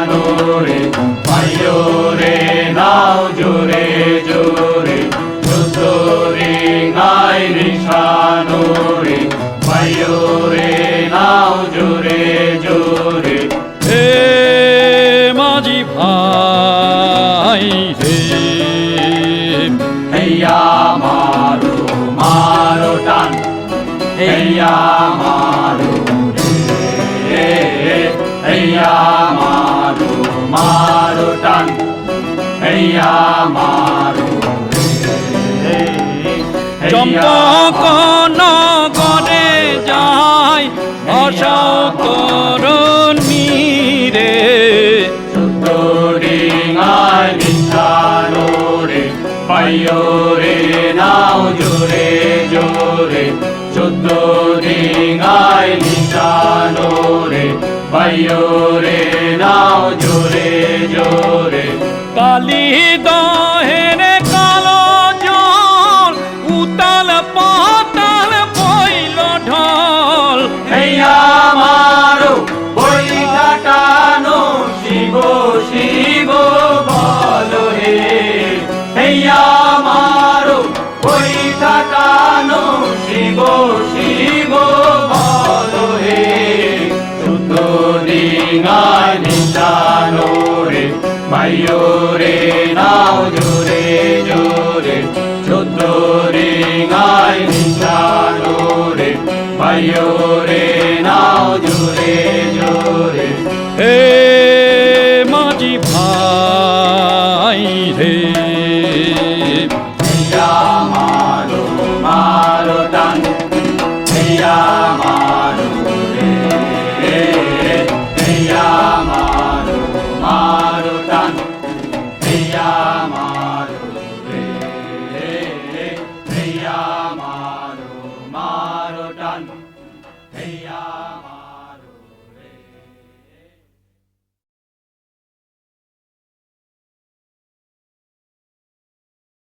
জানোরে মায়োরে নাও জোরে জোরে। যুদ্ধরে গায় নিশানোরে মায়োরে নাও জোরে জোরে। হে মাঝি ভাই হে। হেয়া মারো মারো টান। হেয়া মারো মারো টান। হেয়া মারো চম্পক নগরে যাই অশোক রে পাইও রে নাও জোরে জোরে। চোদ্দ রে পাইও রে নাও জোরে জোরে। কালি দহের কালো জল, উতাল পাতাল বইল ঢল। হেয়া রে মাইও রে, নাও জোরে জোরে শুদ্ধ ডিঙায় নিশানো রে। মাইও রে, নাও জোরে জোরে। হে মাঝি ভাই রে মারো মারো টান মারো done Hiyama.